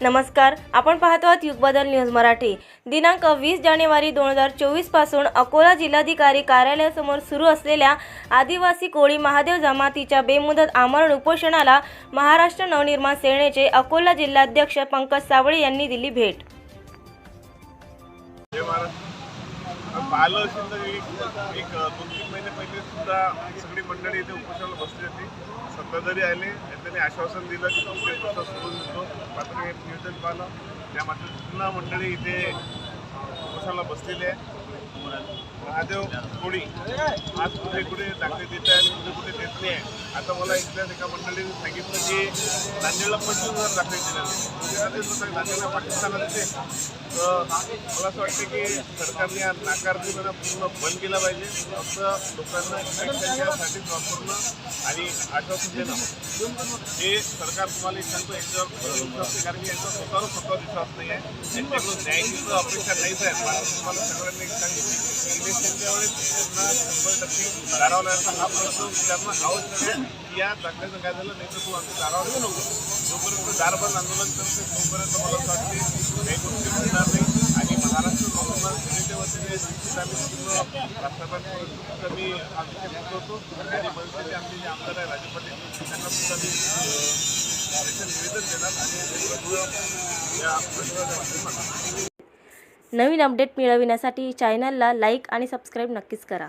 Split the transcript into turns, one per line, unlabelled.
नमस्कार आपण पाहतो आहात युगबदल न्यूज मराठी. दिनांक वीस जानेवारी दोन हजार चोवीसपासून अकोला जिल्हाधिकारी कार्यालयासमोर सुरू असलेल्या आदिवासी कोळी महादेव जमातीच्या बेमुदत आमरण उपोषणाला महाराष्ट्र नवनिर्माण सेनेचे अकोला जिल्हाध्यक्ष पंकज सावळे यांनी दिली भेट.
एक दोन तीन महिने पहिले सुद्धा सगळी मंडळी इथे उपोषणाला बसली होती. सत्ताधारी आले आणि त्यांनी आश्वासन दिलं की तुमचे प्रसाद सोडून देतो. मात्र हे नियोजन पाहिलं. त्या मात्र पुन्हा मंडळी इथे उपोषणाला बसलेली आहे. महादेव कोळी आज कुठे कुठे दाखले देत आहे कुठे कुठे देत नाही आहे आता मला इथल्याच एका मंडळीने सांगितलं की नांदेडला पंचवीस हजार दाखले दिले सुद्धा नांदेडला पाकिस्तानात तर मला असं वाटतं की सरकारने हा नाकारपणा पूर्ण बंद केला पाहिजे. फक्त लोकांना इलेक्शनच्यासाठी वापरणं आणि आश्वासन देणं. हे सरकार तुम्हाला सांगतो याच्यावर विश्वास नाही कारण की यांचा स्वतःवर स्वतः विश्वास नाही आहे. त्यांच्याकडून न्यायाची अपेक्षा नाहीच आहे. मला तुम्हाला सगळ्यांनी एक सांगितलं की इलेक्शनच्या वेळेस त्यांना शंभर टक्के दारावण्याचा हा प्रश्न विचारणं आवश्यक आहे. या दाखल्याचं काय झालं नाही तर तू आमच्या दारावर येऊ नको. जोपर्यंत दारबंद आंदोलन करते तोपर्यंत मला वाटते काही गोष्टी घडणार नाही. आणि महाराष्ट्र नवनिर्माण जनतेवरती वतीने आम्ही पूर्ण राष्ट्रपतीपर्यंत मी हा विषय पोहोचवतो आणि मनसेचे आमचे जे आमदार आहे राजू पाटील त्यांना सुद्धा मी त्याचं निवेदन देणार आणि या प्रश्नाच्या माध्यमातून
नवीन अपडेट मिळविण्यासाठी चॅनलला लाईक आणि सबस्क्राईब नक्कीच करा.